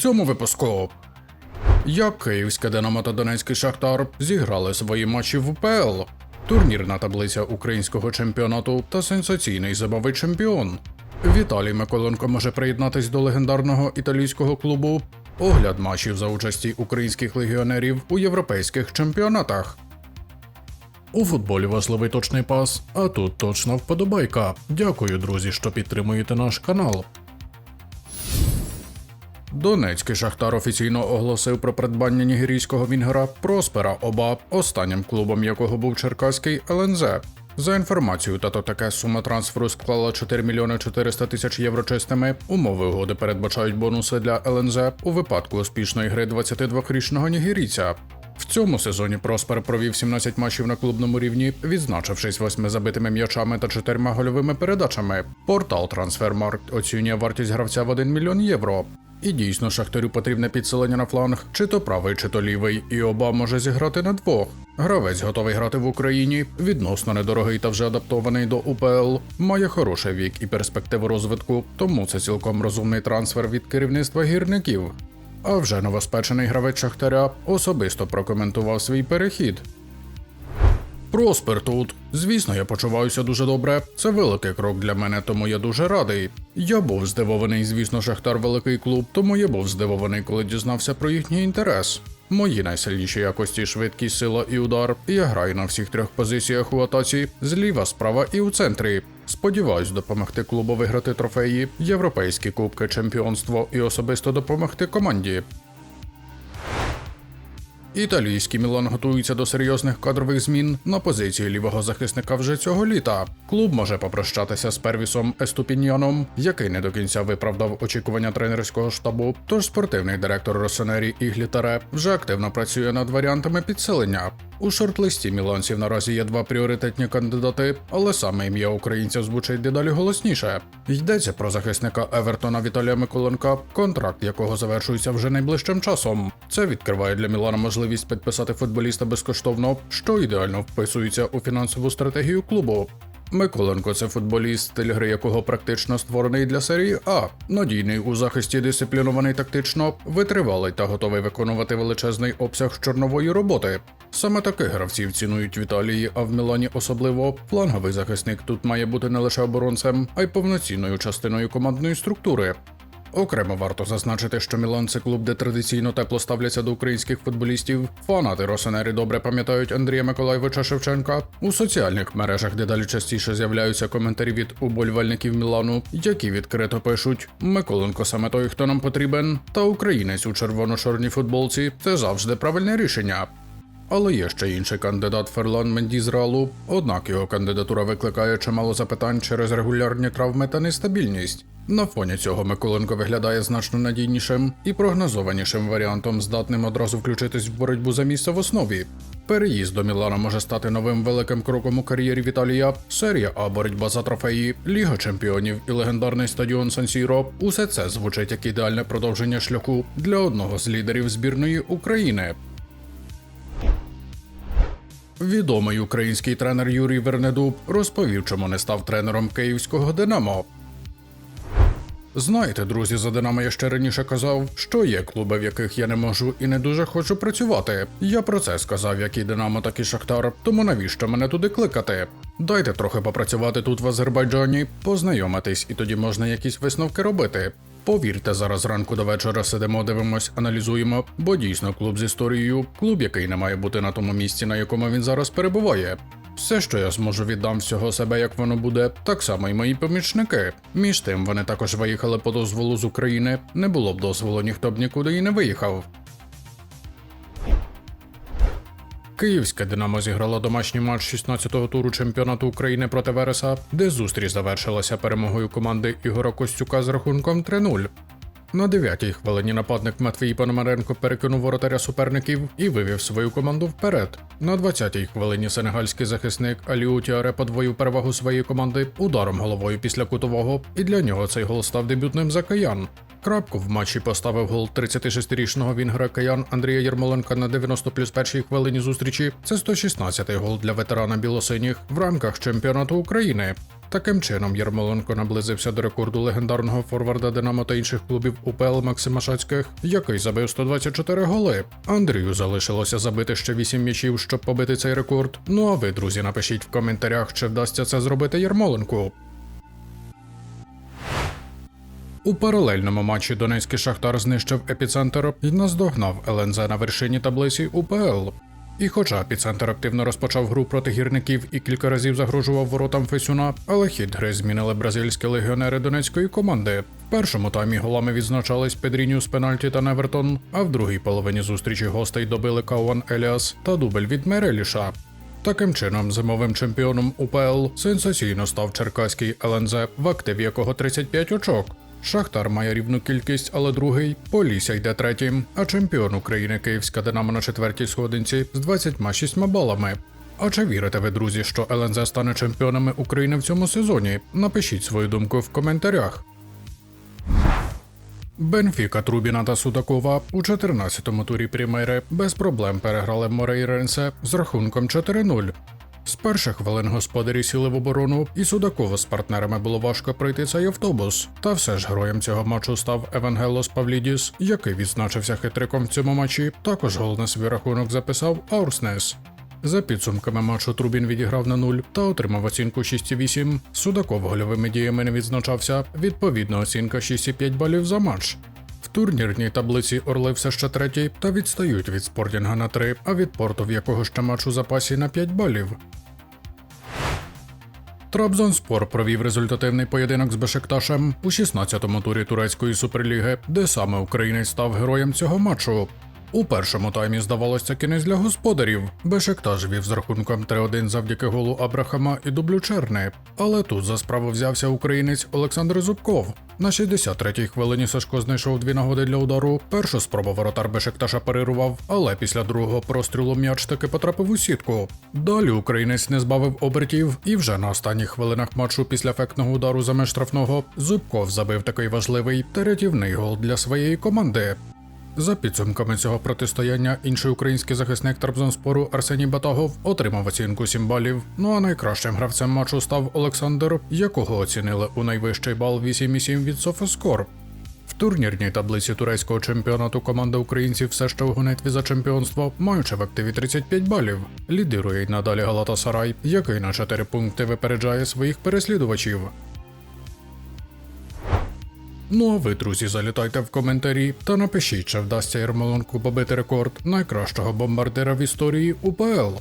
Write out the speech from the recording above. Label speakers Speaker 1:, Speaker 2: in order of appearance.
Speaker 1: цьому випуску. Як київське Динамо та Донецький Шахтар зіграли свої матчі в УПЛ, турнірна таблиця українського чемпіонату та сенсаційний зимовий чемпіон. Віталій Миколенко може приєднатись до легендарного італійського клубу. Огляд матчів за участі українських легіонерів у європейських чемпіонатах. У футболі важливий точний пас, а тут точна вподобайка. Дякую, друзі, що підтримуєте наш канал. Донецький Шахтар офіційно оголосив про придбання нігерійського вінгера Проспера Оба, останнім клубом якого був черкаський ЛНЗ. За інформацією тато таке сума трансферу склала 4 мільйони 400 тисяч євро чистими. Умови угоди передбачають бонуси для ЛНЗ у випадку успішної гри 22-річного нігерійця. В цьому сезоні Проспер провів 17 матчів на клубному рівні, відзначившись восьми забитими м'ячами та чотирма гольовими передачами. Портал Трансфермаркт оцінює вартість гравця в 1 мільйон євро. І дійсно Шахтарю потрібне підсилення на фланг, чи то правий, чи то лівий, і оба може зіграти на двох. Гравець готовий грати в Україні, відносно недорогий та вже адаптований до УПЛ, має хороший вік і перспективи розвитку, тому це цілком розумний трансфер від керівництва гірників. А вже новоспечений гравець Шахтаря особисто прокоментував свій перехід. Проспер тут. Звісно, я почуваюся дуже добре. Це великий крок для мене, тому я дуже радий. Я був здивований, звісно, Шахтар великий клуб, тому я був здивований, коли дізнався про їхній інтерес. Мої найсильніші якості швидкість, сила і удар. Я граю на всіх трьох позиціях у атаці: зліва, справа і у центрі. Сподіваюсь допомогти клубу виграти трофеї, європейські кубки, чемпіонство і особисто допомогти команді. Італійський Мілан готується до серйозних кадрових змін на позиції лівого захисника вже цього літа. Клуб може попрощатися з первісом Еступіньяном, який не до кінця виправдав очікування тренерського штабу. Тож спортивний директор Росенері Іглітаре вже активно працює над варіантами підсилення. У шорт-листі міланців наразі є два пріоритетні кандидати, але саме ім'я українця звучить дедалі голосніше. Йдеться про захисника Евертона Віталія Миколенка, контракт якого завершується вже найближчим часом. Це відкриває для Мілана можливість підписати футболіста безкоштовно, що ідеально вписується у фінансову стратегію клубу. Миколенко це футболіст, стиль гри якого практично створений для серії А. Надійний у захисті, дисциплінований тактично, витривалий та готовий виконувати величезний обсяг чорнової роботи. Саме таких гравців цінують в Італії, а в Мілані особливо. Фланговий захисник тут має бути не лише оборонцем, а й повноцінною частиною командної структури. Окремо варто зазначити, що Мілан це клуб, де традиційно тепло ставляться до українських футболістів. Фанати Росенері добре пам'ятають Андрія Миколаєвича Шевченка. У соціальних мережах дедалі частіше з'являються коментарі від уболівальників Мілану, які відкрито пишуть: Миколенко саме той, хто нам потрібен, та українець у червоно-чорній футболці це завжди правильне рішення. Але є ще інший кандидат Ферлан Менді з Реалу, однак його кандидатура викликає чимало запитань через регулярні травми та нестабільність. На фоні цього Миколенко виглядає значно надійнішим і прогнозованішим варіантом, здатним одразу включитись в боротьбу за місце в основі. Переїзд до Мілана може стати новим великим кроком у кар'єрі Віталія. Серія А боротьба за трофеї, Ліга чемпіонів і легендарний стадіон Сан-Сіро – Усе це звучить як ідеальне продовження шляху для одного з лідерів збірної України. Відомий український тренер Юрій Вернедуб розповів, чому не став тренером київського Динамо. Знаєте, друзі, за Динамо я ще раніше казав, що є клуби, в яких я не можу і не дуже хочу працювати. Я про це сказав, як і Динамо, так і Шахтар. Тому навіщо мене туди кликати? Дайте трохи попрацювати тут в Азербайджані, познайомитись, і тоді можна якісь висновки робити. Повірте, зараз ранку до вечора сидимо, дивимось, аналізуємо, бо дійсно клуб з історією, клуб, який не має бути на тому місці, на якому він зараз перебуває. Все, що я зможу, віддам всього себе, як воно буде, так само і мої помічники. Між тим, вони також виїхали по дозволу з України. Не було б дозволу, ніхто б нікуди і не виїхав. Київська Динамо зіграла домашній матч 16-го туру чемпіонату України проти Вереса, де зустріч завершилася перемогою команди Ігора Костюка з рахунком 3-0. На 9-й хвилині нападник Матвій Пономаренко перекинув воротаря суперників і вивів свою команду вперед. На 20-й хвилині сенегальський захисник Аліу Тіаре подвоїв перевагу своєї команди ударом головою після кутового, і для нього цей гол став дебютним за киян. Крапку в матчі поставив гол 36-річного вінгера киян Андрія Єрмоленка на 90 плюс першій хвилині зустрічі. Це 116-й гол для ветерана білосиніх в рамках чемпіонату України. Таким чином, Ярмоленко наблизився до рекорду легендарного форварда Динамо та інших клубів УПЛ Максима Шацьких, який забив 124 голи. Андрію залишилося забити ще 8 м'ячів, щоб побити цей рекорд. Ну а ви, друзі, напишіть в коментарях, чи вдасться це зробити Ярмоленку. У паралельному матчі Донецький Шахтар знищив епіцентр і наздогнав ЛНЗ на вершині таблиці УПЛ. І хоча епіцентр активно розпочав гру проти гірників і кілька разів загрожував воротам Фесюна, але хід гри змінили бразильські легіонери донецької команди. В першому таймі голами відзначались Педріню з пенальті та Невертон, а в другій половині зустрічі гостей добили Кауан Еліас та дубль від Мереліша. Таким чином, зимовим чемпіоном УПЛ сенсаційно став черкаський ЛНЗ, в активі якого 35 очок. Шахтар має рівну кількість, але другий Полісся йде третім, а чемпіон України Київська Динамо на четвертій сходинці з 26 балами. А чи вірите ви, друзі, що ЛНЗ стане чемпіонами України в цьому сезоні? Напишіть свою думку в коментарях. Бенфіка Трубіна та Судакова у 14-му турі Прімери без проблем переграли Морейренсе з рахунком 4-0. З перших хвилин господарі сіли в оборону, і Судакову з партнерами було важко пройти цей автобус. Та все ж героєм цього матчу став Евангелос Павлідіс, який відзначився хитриком в цьому матчі. Також гол на свій рахунок записав Аурснес. За підсумками матчу Трубін відіграв на нуль та отримав оцінку 6,8. Судаков гольовими діями не відзначався. Відповідна оцінка 6,5 балів за матч. Турнірній таблиці Орли все ще третій та відстають від Спортінга на 3, а від порту, в якого ще матч у запасі на 5 балів. Трабзонспор провів результативний поєдинок з Бешикташем у 16-му турі турецької суперліги, де саме українець став героєм цього матчу. У першому таймі здавалося кінець для господарів. Бешикташ вів з рахунком 3-1 завдяки голу Абрахама і дублю Черни. Але тут за справу взявся українець Олександр Зубков. На 63-й хвилині Сашко знайшов дві нагоди для удару. Першу спробу воротар Бешикташа парирував, але після другого прострілу м'яч таки потрапив у сітку. Далі українець не збавив обертів, і вже на останніх хвилинах матчу після ефектного удару за меж штрафного Зубков забив такий важливий та гол для своєї команди. За підсумками цього протистояння, інший український захисник Трабзонспору Арсеній Батагов отримав оцінку 7 балів. Ну а найкращим гравцем матчу став Олександр, якого оцінили у найвищий бал 8,7 від Софоскор. В турнірній таблиці турецького чемпіонату команда українців все ще у гонитві за чемпіонство, маючи в активі 35 балів. Лідирує й надалі Галатасарай, який на 4 пункти випереджає своїх переслідувачів. Ну а ви, друзі, залітайте в коментарі та напишіть, чи вдасться Ярмоленку побити рекорд найкращого бомбардира в історії УПЛ.